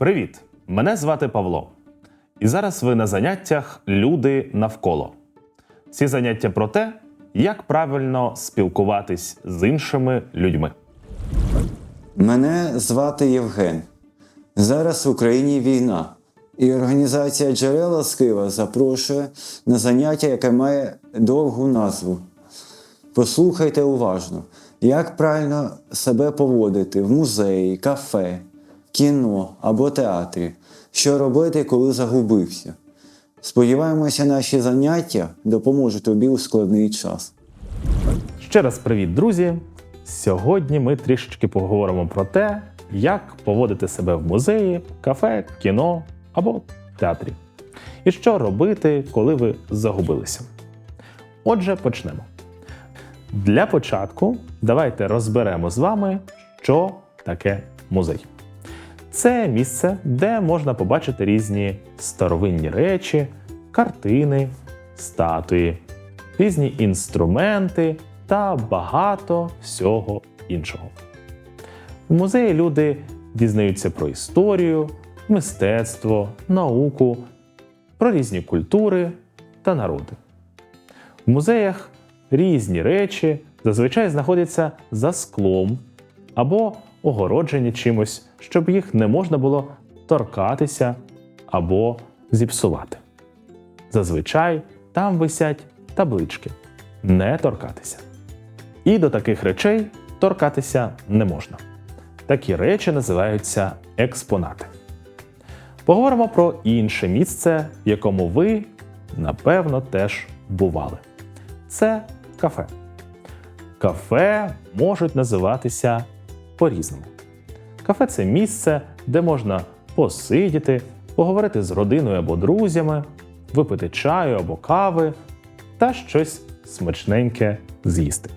Привіт! Мене звати Павло. І зараз ви на заняттях Люди навколо. Ці заняття про те, як правильно спілкуватись з іншими людьми. Мене звати Євген. Зараз в Україні війна, і організація Джерела з Києва запрошує на заняття, яке має довгу назву. Послухайте уважно, як правильно себе поводити в музеї, кафе, кіно або театрі, що робити, коли загубився. Сподіваємося, наші заняття допоможуть тобі у складний час. Ще раз привіт, друзі! Сьогодні ми трішечки поговоримо про те, як поводити себе в музеї, кафе, кіно або театрі. І що робити, коли ви загубилися. Отже, почнемо. Для початку давайте розберемо з вами, що таке музей. Це місце, де можна побачити різні старовинні речі, картини, статуї, різні інструменти та багато всього іншого. В музеї люди дізнаються про історію, мистецтво, науку, про різні культури та народи. В музеях різні речі зазвичай знаходяться за склом або огороджені чимось, щоб їх не можна було торкатися або зіпсувати. Зазвичай там висять таблички не торкатися. І до таких речей торкатися не можна. Такі речі називаються експонати. Поговоримо про інше місце, в якому ви, напевно, теж бували. Це кафе. Кафе можуть називатися по-різному. Кафе це місце, де можна посидіти, поговорити з родиною або друзями, випити чаю або кави та щось смачненьке з'їсти.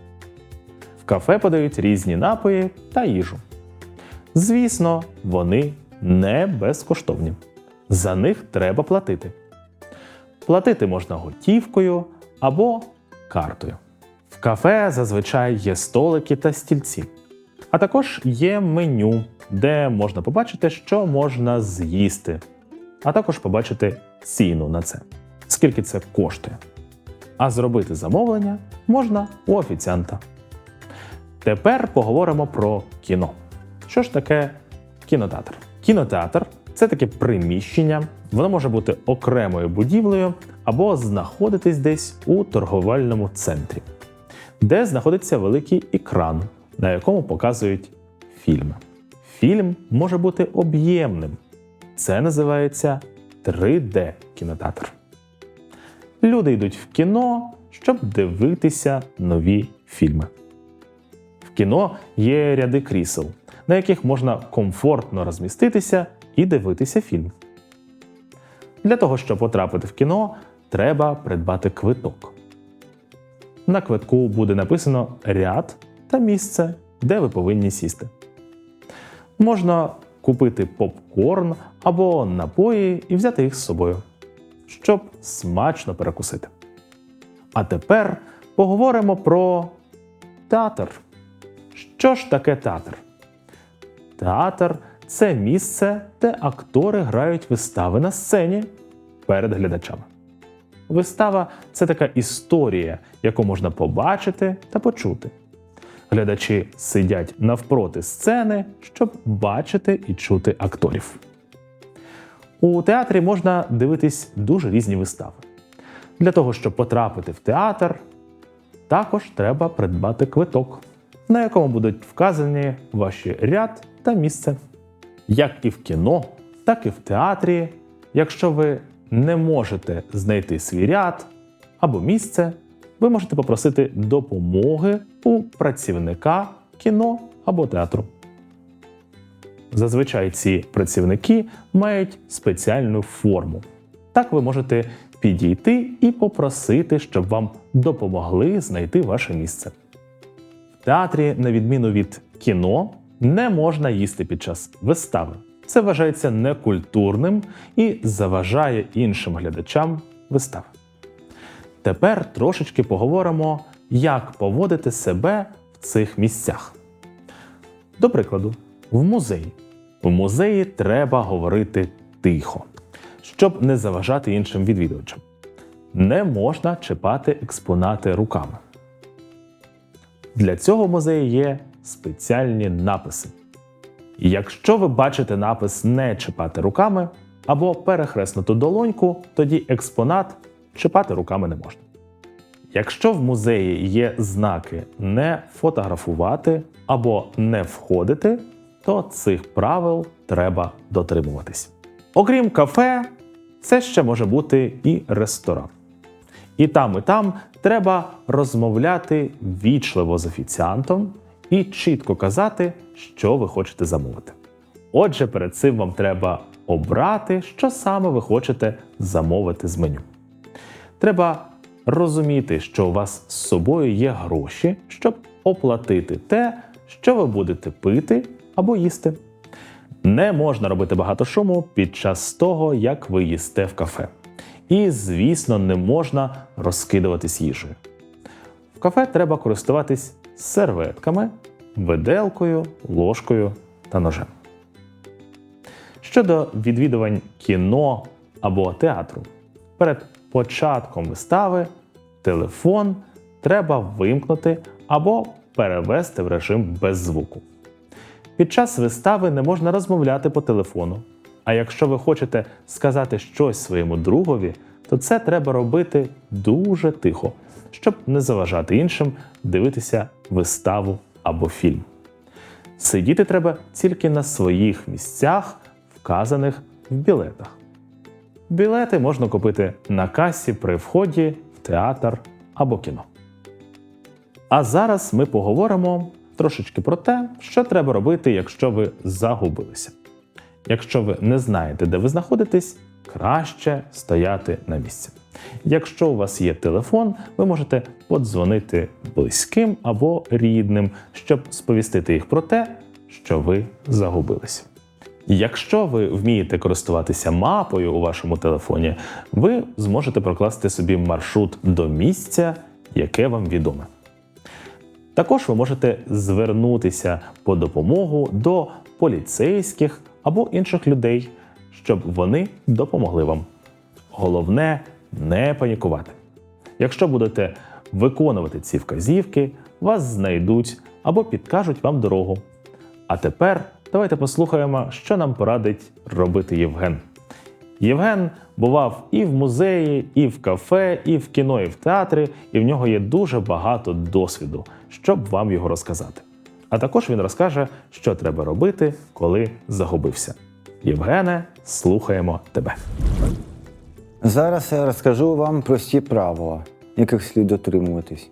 В кафе подають різні напої та їжу. Звісно, вони не безкоштовні. За них треба платити. Платити можна готівкою або картою. В кафе зазвичай є столики та стільці. А також є меню, де можна побачити, що можна з'їсти, а також побачити ціну на це, скільки це коштує. А зробити замовлення можна у офіціанта. Тепер поговоримо про кіно. Що ж таке кінотеатр? Кінотеатр це таке приміщення, воно може бути окремою будівлею або знаходитись десь у торговельному центрі, де знаходиться великий екран, на якому показують фільми. Фільм може бути об'ємним. Це називається 3D-кінотеатр. Люди йдуть в кіно, щоб дивитися нові фільми. В кіно є ряди крісел, на яких можна комфортно розміститися і дивитися фільм. Для того, щоб потрапити в кіно, треба придбати квиток. На квитку буде написано ряд та місце, де ви повинні сісти. Можна купити попкорн або напої і взяти їх з собою, щоб смачно перекусити. А тепер поговоримо про театр. Що ж таке театр? Театр це місце, де актори грають вистави на сцені перед глядачами. Вистава це така історія, яку можна побачити та почути. Глядачі сидять навпроти сцени, щоб бачити і чути акторів. У театрі можна дивитись дуже різні вистави. Для того, щоб потрапити в театр, також треба придбати квиток, на якому будуть вказані ваші ряд та місце. Як і в кіно, так і в театрі, якщо ви не можете знайти свій ряд або місце, ви можете попросити допомоги у працівника кіно або театру. Зазвичай ці працівники мають спеціальну форму. Так ви можете підійти і попросити, щоб вам допомогли знайти ваше місце. В театрі, на відміну від кіно, не можна їсти під час вистави. Це вважається некультурним і заважає іншим глядачам вистави. Тепер трошечки поговоримо, як поводити себе в цих місцях. До прикладу, в музеї. В музеї треба говорити тихо, щоб не заважати іншим відвідувачам. Не можна чіпати експонати руками. Для цього в музеї є спеціальні написи. Якщо ви бачите напис не чіпати руками або перехреснуту долоньку, тоді експонат чіпати руками не можна. Якщо в музеї є знаки не фотографувати або не входити, то цих правил треба дотримуватись. Окрім кафе, це ще може бути і ресторан. І там, і там треба розмовляти вічливо з офіціантом і чітко казати, що ви хочете замовити. Отже, перед цим вам треба обрати, що саме ви хочете замовити з меню. Треба розуміти, що у вас з собою є гроші, щоб оплатити те, що ви будете пити або їсти. Не можна робити багато шуму під час того, як ви їсте в кафе. І, звісно, не можна розкидуватись їжею. В кафе треба користуватись серветками, виделкою, ложкою та ножем. Щодо відвідувань кіно або театру, перед початком вистави телефон треба вимкнути або перевести в режим без звуку. Під час вистави не можна розмовляти по телефону. А якщо ви хочете сказати щось своєму другові, то це треба робити дуже тихо, щоб не заважати іншим дивитися виставу або фільм. Сидіти треба тільки на своїх місцях, вказаних в білетах. Білети можна купити на касі при вході в театр або кіно. А зараз ми поговоримо трошечки про те, що треба робити, якщо ви загубилися. Якщо ви не знаєте, де ви знаходитесь, краще стояти на місці. Якщо у вас є телефон, ви можете подзвонити близьким або рідним, щоб сповістити їх про те, що ви загубилися. Якщо ви вмієте користуватися мапою у вашому телефоні, ви зможете прокласти собі маршрут до місця, яке вам відоме. Також ви можете звернутися по допомогу до поліцейських або інших людей, щоб вони допомогли вам. Головне не панікувати. Якщо будете виконувати ці вказівки, вас знайдуть або підкажуть вам дорогу. А тепер давайте послухаємо, що нам порадить робити Євген. Євген бував і в музеї, і в кафе, і в кіно, і в театрі, і в нього є дуже багато досвіду, щоб вам його розказати. А також він розкаже, що треба робити, коли загубився. Євгене, слухаємо тебе. Зараз я розкажу вам прості правила, яких слід дотримуватись.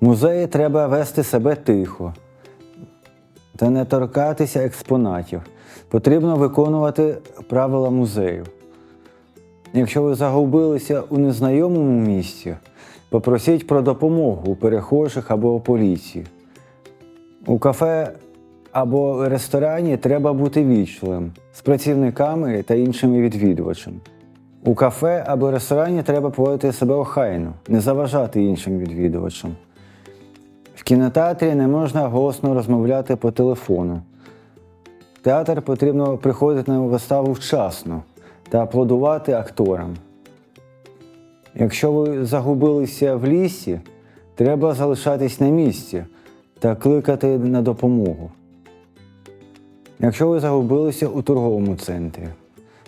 В музеї треба вести себе тихо та не торкатися експонатів. Потрібно виконувати правила музею. Якщо ви загубилися у незнайомому місці, попросіть про допомогу у перехожих або у поліції. У кафе або ресторані треба бути вічливим з працівниками та іншими відвідувачами. У кафе або ресторані треба поводити себе охайно, не заважати іншим відвідувачам. В кінотеатрі не можна голосно розмовляти по телефону. В театр потрібно приходити на виставу вчасно та аплодувати акторам. Якщо ви загубилися в лісі, треба залишатись на місці та кликати на допомогу. Якщо ви загубилися у торговому центрі,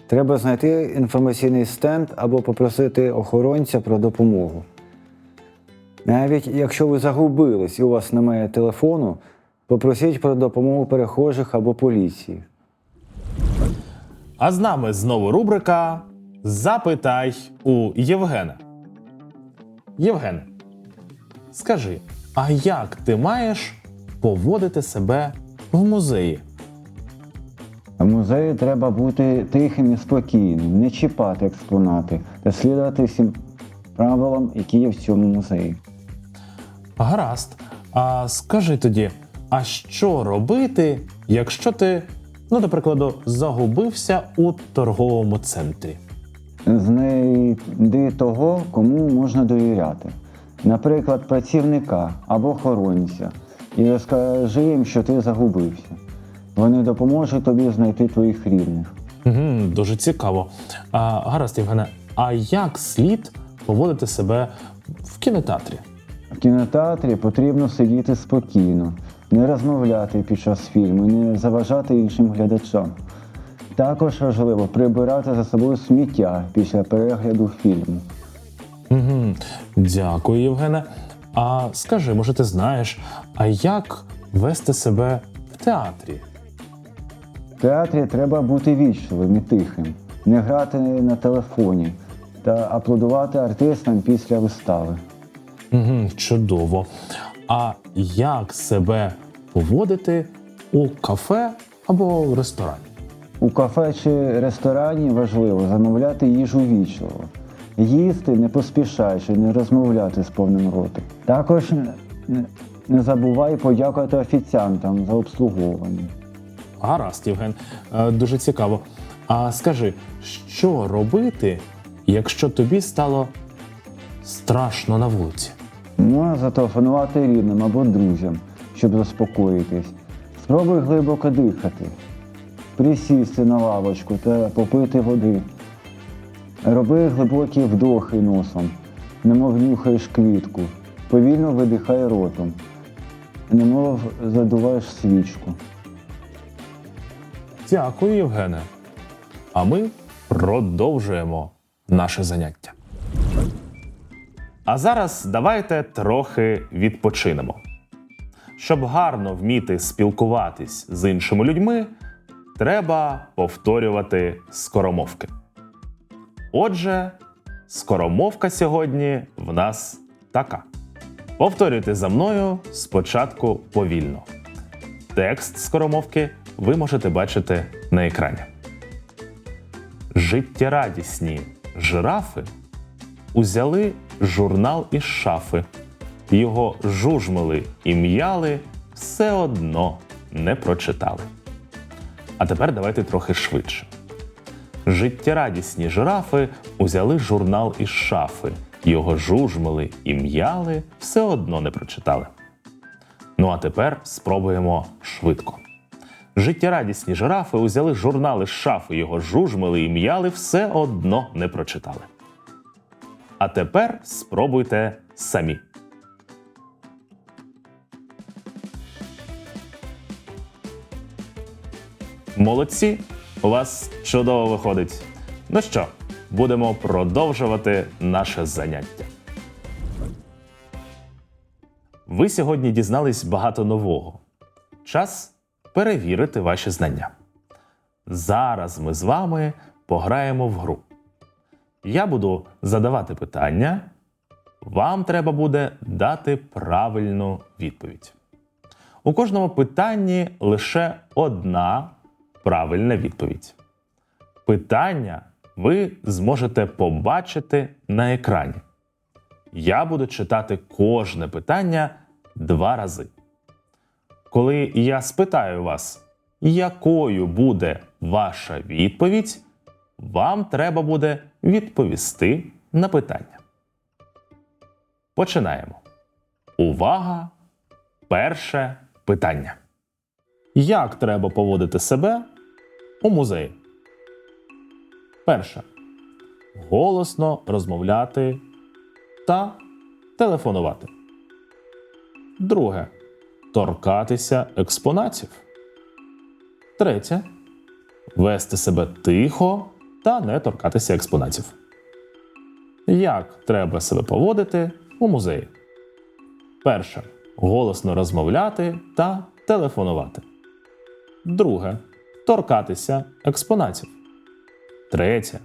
треба знайти інформаційний стенд або попросити охоронця про допомогу. Навіть якщо ви загубились і у вас немає телефону, попросіть про допомогу перехожих або поліції. А з нами знову рубрика Запитай у Євгена. Євген, скажи, а як ти маєш поводити себе в музеї? В музеї треба бути тихим і спокійним, не чіпати експонати та слідувати всім правилам, які є в цьому музеї. Гаразд. А скажи тоді, а що робити, якщо ти, ну, до прикладу, загубився у торговому центрі? Знайди того, кому можна довіряти. Наприклад, працівника або охоронця, і розкажи їм, що ти загубився. Вони допоможуть тобі знайти твоїх рідних. Угу, дуже цікаво. А, гаразд, Євгене, а як слід поводити себе в кінотеатрі? В кінотеатрі потрібно сидіти спокійно, не розмовляти під час фільму, не заважати іншим глядачам. Також важливо прибирати за собою сміття після перегляду фільму. Угу, дякую, Євгене. А скажи, може, ти знаєш, а як вести себе в театрі? В театрі треба бути вічливим і тихим, не грати на телефоні та аплодувати артистам після вистави. Угу, чудово. А як себе поводити у кафе або в ресторані? У кафе чи ресторані важливо замовляти їжу вічливо, їсти не поспішаючи, не розмовляти з повним ротом. Також не, забувай подякувати офіціантам за обслуговування. Гаразд, Євген, Е, дуже цікаво. А скажи, що робити, якщо тобі стало страшно на вулиці? Можна зателефонувати рідним або друзям, щоб заспокоїтись. Спробуй глибоко дихати, присісти на лавочку та попити води. Роби глибокі вдохи носом, немов нюхаєш квітку, повільно видихай ротом, немов задуваєш свічку. Дякую, Євгене. А ми продовжуємо наше заняття. А зараз давайте трохи відпочинемо. Щоб гарно вміти спілкуватись з іншими людьми, треба повторювати скоромовки. Отже, скоромовка сьогодні в нас така. Повторюйте за мною спочатку повільно. Текст скоромовки ви можете бачити на екрані. Життєрадісні жирафи узяли журнал із шафи, його жужмили і м'яли, все одно не прочитали. А тепер давайте трохи швидше. Життєрадісні жирафи узяли журнал із шафи, його жужмили і м'яли, все одно не прочитали. Ну а тепер спробуємо швидко. Життєрадісні жирафи узяли журнали з шафи, його жужмили і м'яли, все одно не прочитали. А тепер спробуйте самі. Молодці! У вас чудово виходить. Ну що, будемо продовжувати наше заняття. Ви сьогодні дізнались багато нового. Час перевірити ваші знання. Зараз ми з вами пограємо в гру. Я буду задавати питання. Вам треба буде дати правильну відповідь. У кожному питанні лише одна правильна відповідь. Питання ви зможете побачити на екрані. Я буду читати кожне питання два рази. Коли я спитаю вас, якою буде ваша відповідь, вам треба буде відповісти на питання. Починаємо. Увага! Перше питання. Як треба поводити себе у музеї? Перше. Голосно розмовляти та телефонувати. Друге. Торкатися експонатів. Третє. Вести себе тихо та не торкатися експонатів. Як треба себе поводити у музеї? Перше. Голосно розмовляти та телефонувати. Друге. Торкатися експонатів. Третє.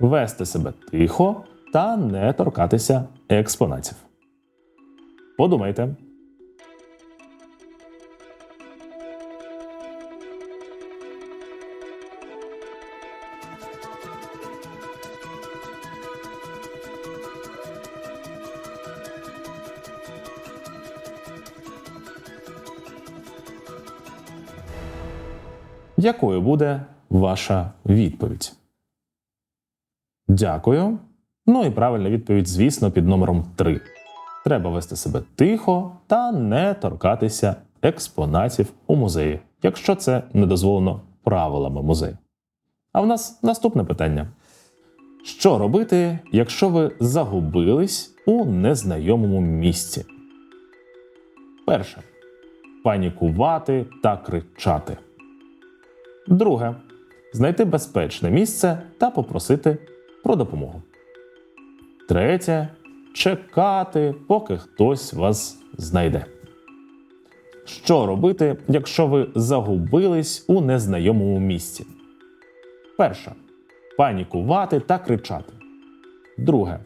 Вести себе тихо та не торкатися експонатів. Подумайте. Якою буде ваша відповідь? Дякую. Ну і правильна відповідь, звісно, під номером 3. Треба вести себе тихо та не торкатися експонатів у музеї. якщо це не дозволено правилами музею. А в нас наступне питання: що робити, якщо ви загубились у незнайомому місці? Перше. Панікувати та кричати. Друге. Знайти безпечне місце та попросити про допомогу. Третє. Чекати, поки хтось вас знайде. Що робити, якщо ви загубились у незнайомому місці? Перше. Панікувати та кричати. Друге.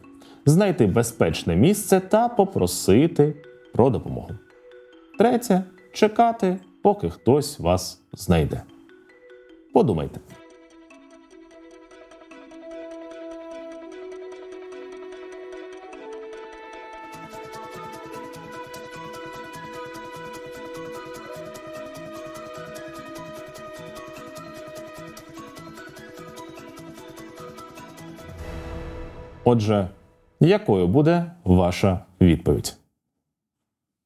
Знайти безпечне місце та попросити про допомогу. Третє. Чекати, поки хтось вас знайде. Подумайте. Отже, якою буде ваша відповідь?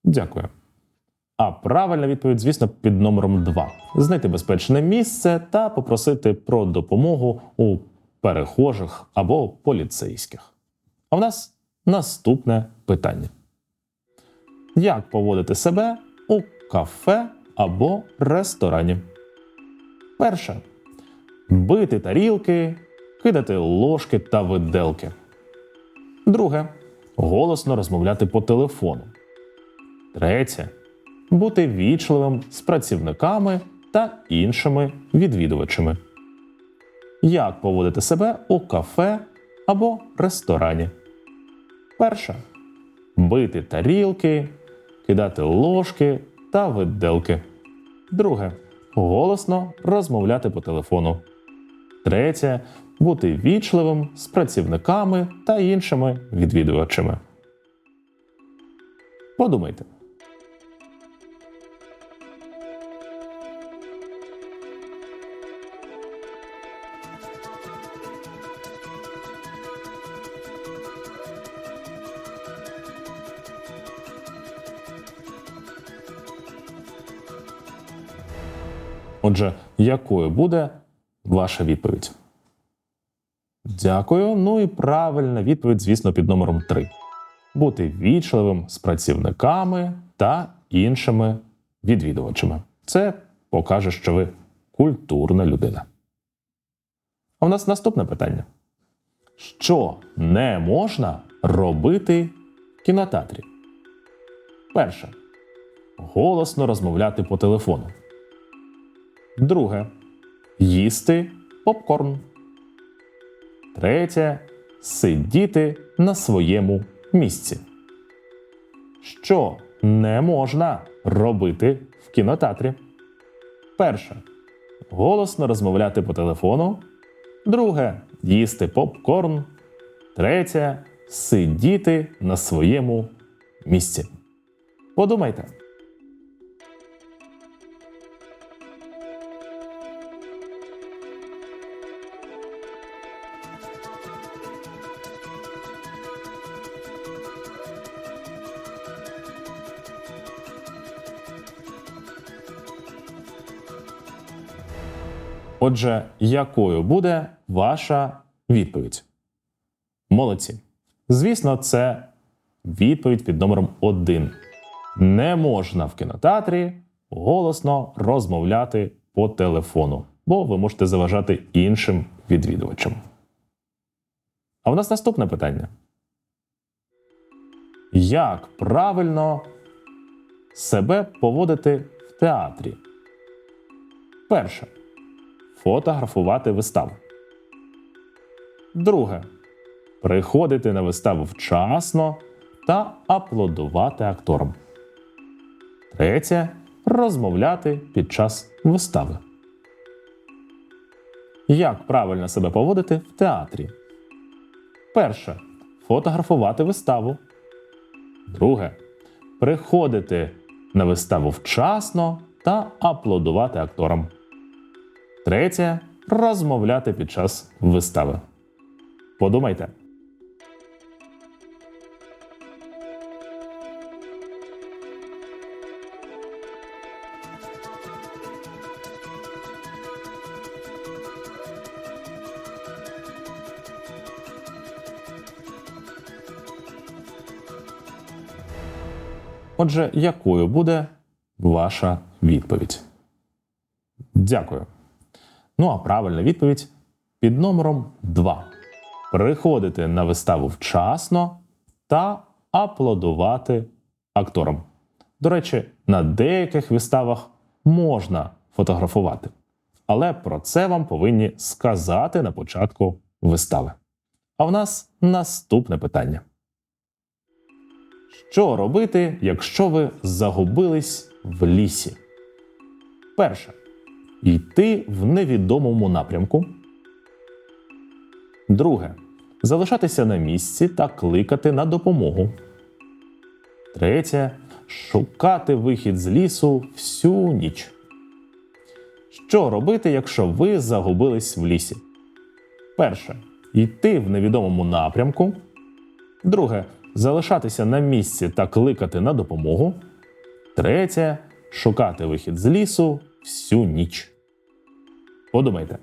Дякую. А правильна відповідь, звісно, під номером 2. Знайти безпечне місце та попросити про допомогу у перехожих або поліцейських. А в нас наступне питання: Як поводити себе у кафе або ресторані? Перше. Бити тарілки, кидати ложки та виделки. Друге. Голосно розмовляти по телефону. Третє. Бути вічливим з працівниками та іншими відвідувачами. Як поводити себе у кафе або ресторані? Перше. Бити тарілки, кидати ложки та виделки. Друге. Голосно розмовляти по телефону. Третє бути вічливим з працівниками та іншими відвідувачами. Подумайте. Отже, якою буде ваша відповідь? Дякую. Ну і правильна відповідь, звісно, під номером 3. Бути вічливим з працівниками та іншими відвідувачами. Це покаже, що ви культурна людина. А в нас наступне питання: що не можна робити в кінотеатрі? Перше. Голосно розмовляти по телефону. Друге. Їсти попкорн. Третє сидіти на своєму місці. Що не можна робити в кінотеатрі? Перше. Голосно розмовляти по телефону. Друге їсти попкорн. Третє сидіти на своєму місці. Подумайте. Отже, якою буде ваша відповідь? Молодці. Звісно, це відповідь під номером 1. Не можна в кінотеатрі голосно розмовляти по телефону, бо ви можете заважати іншим відвідувачам. А в нас наступне питання. Як правильно себе поводити в театрі? Перше фотографувати виставу. Друге. Приходити на виставу вчасно та аплодувати акторам. Третє. Розмовляти під час вистави. Як правильно себе поводити в театрі? Перше. Фотографувати виставу. Друге. Приходити на виставу вчасно та аплодувати акторам. Третє розмовляти під час вистави. Подумайте. Отже, якою буде ваша відповідь? Дякую. Ну а правильна відповідь під номером 2. Приходити на виставу вчасно та аплодувати акторам. До речі, на деяких виставах можна фотографувати, але про це вам повинні сказати на початку вистави. А в нас наступне питання. Що робити, якщо ви загубились в лісі? Перше. Йти в невідомому напрямку. Друге. Залишатися на місці та кликати на допомогу. Третє. Шукати вихід з лісу всю ніч. Що робити, якщо ви загубились в лісі? Перше. Йти в невідомому напрямку. Друге. Залишатися на місці та кликати на допомогу. Третє. Шукати вихід з лісу всю ніч. Подумайте.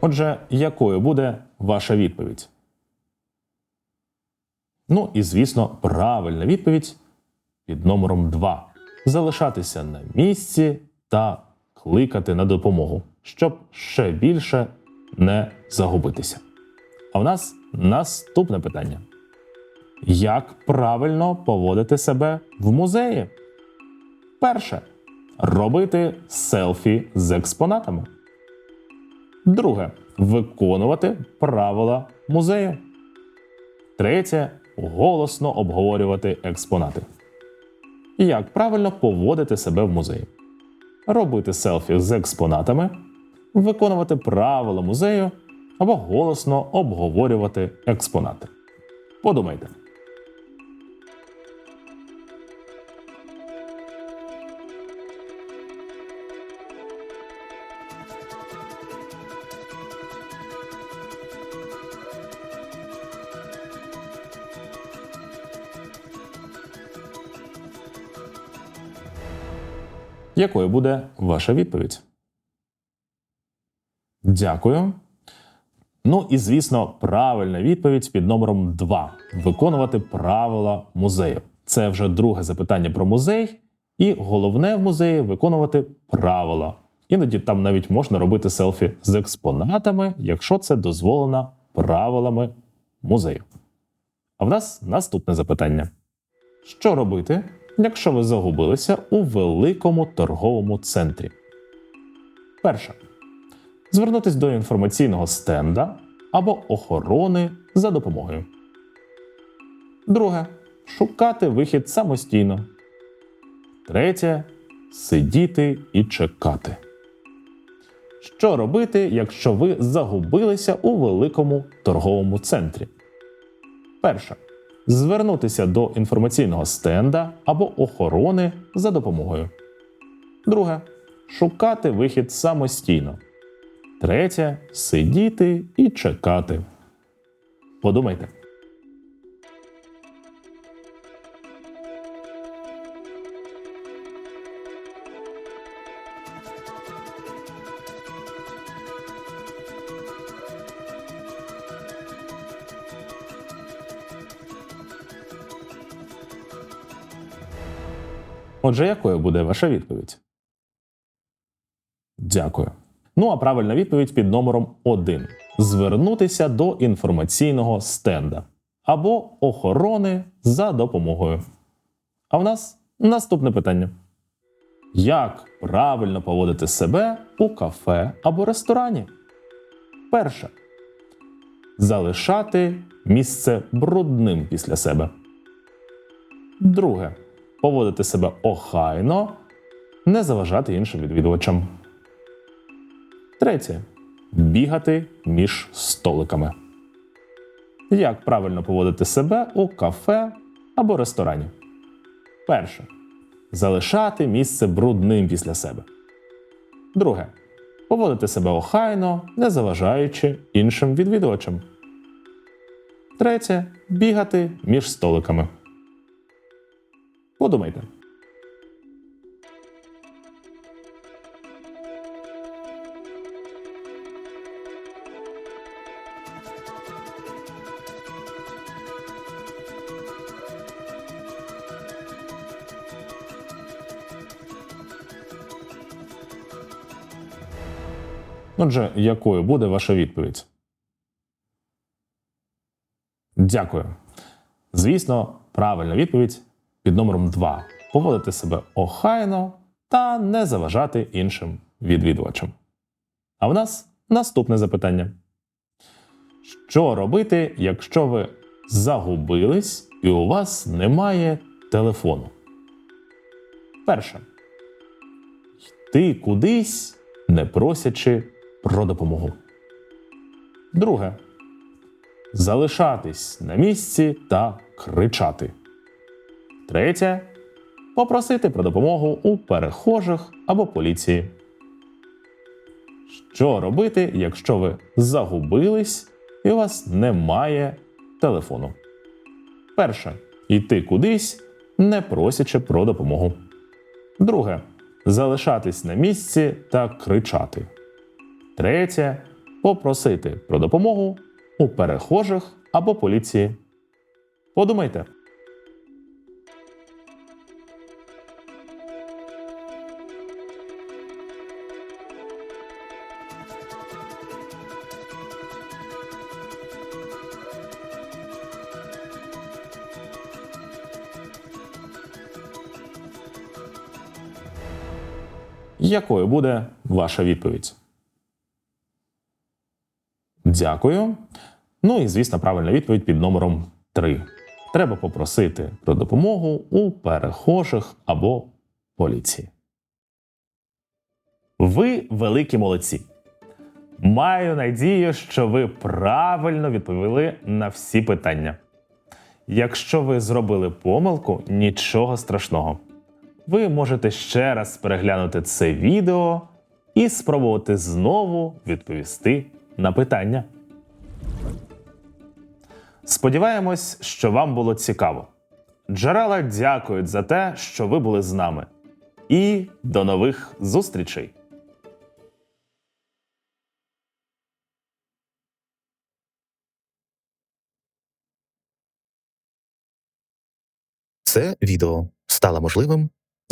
Отже, якою буде ваша відповідь? Ну і звісно, правильна відповідь під номером 2. Залишатися на місці та кликати на допомогу, щоб ще більше не загубитися. А в нас наступне питання: як правильно поводити себе в музеї? Перше робити селфі з експонатами. Друге виконувати правила музею. Третє голосно обговорювати експонати. Як правильно поводити себе в музеї? Робити селфі з експонатами, виконувати правила музею або голосно обговорювати експонати. Подумайте. Якою буде ваша відповідь? Дякую. Ну і звісно, правильна відповідь під номером 2. Виконувати правила музею. Це вже друге запитання про музей, і головне в музеї виконувати правила. Іноді там навіть можна робити селфі з експонатами, якщо це дозволено правилами музею. А в нас наступне запитання: що робити, якщо ви загубилися у великому торговому центрі? Перше. Звернутись до інформаційного стенда або охорони за допомогою. Друге. Шукати вихід самостійно. Третє. Сидіти і чекати. Що робити, якщо ви загубилися у великому торговому центрі? Перше. Звернутися до інформаційного стенда або охорони за допомогою. Друге. Шукати вихід самостійно. Третє сидіти і чекати. Подумайте. Отже, якою буде ваша відповідь? Дякую. Ну а правильна відповідь під номером 1. Звернутися до інформаційного стенда або охорони за допомогою. А в нас наступне питання: Як правильно поводити себе у кафе або ресторані? Перше. Залишати місце брудним після себе. Друге. Поводити себе охайно, не заважати іншим відвідувачам. Третє. Бігати між столиками. Як правильно поводити себе у кафе або ресторані? Перше. Залишати місце брудним після себе. Друге. Поводити себе охайно, не заважаючи іншим відвідувачам. Третє бігати між столиками. Подумайте. Отже, якою буде ваша відповідь? Дякую. Звісно, правильна відповідь під номером 2. Поводити себе охайно та не заважати іншим відвідувачам. А в нас наступне запитання: Що робити, якщо ви загубились і у вас немає телефону? Перше. Йти кудись, не просячи про допомогу. Друге. Залишатись на місці та кричати. Третє. Попросити про допомогу у перехожих або поліції. Що робити, якщо ви загубились і у вас немає телефону? Перше. Йти кудись, не просячи про допомогу. Друге. Залишатись на місці та кричати. Третє попросити про допомогу у перехожих або поліції. Подумайте. Якою буде ваша відповідь? Дякую. Ну і звісно, правильна відповідь під номером 3. Треба попросити про допомогу у перехожих або поліції. Ви великі молодці. Маю надію, що ви правильно відповіли на всі питання. Якщо ви зробили помилку, нічого страшного. Ви можете ще раз переглянути це відео і спробувати знову відповісти на питання. Сподіваємось, що вам було цікаво. Джерела дякують за те, що ви були з нами. І до нових зустрічей! Це відео стало можливим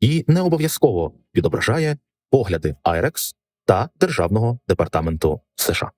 і не обов'язково відображає погляди IREX та Державного департаменту США.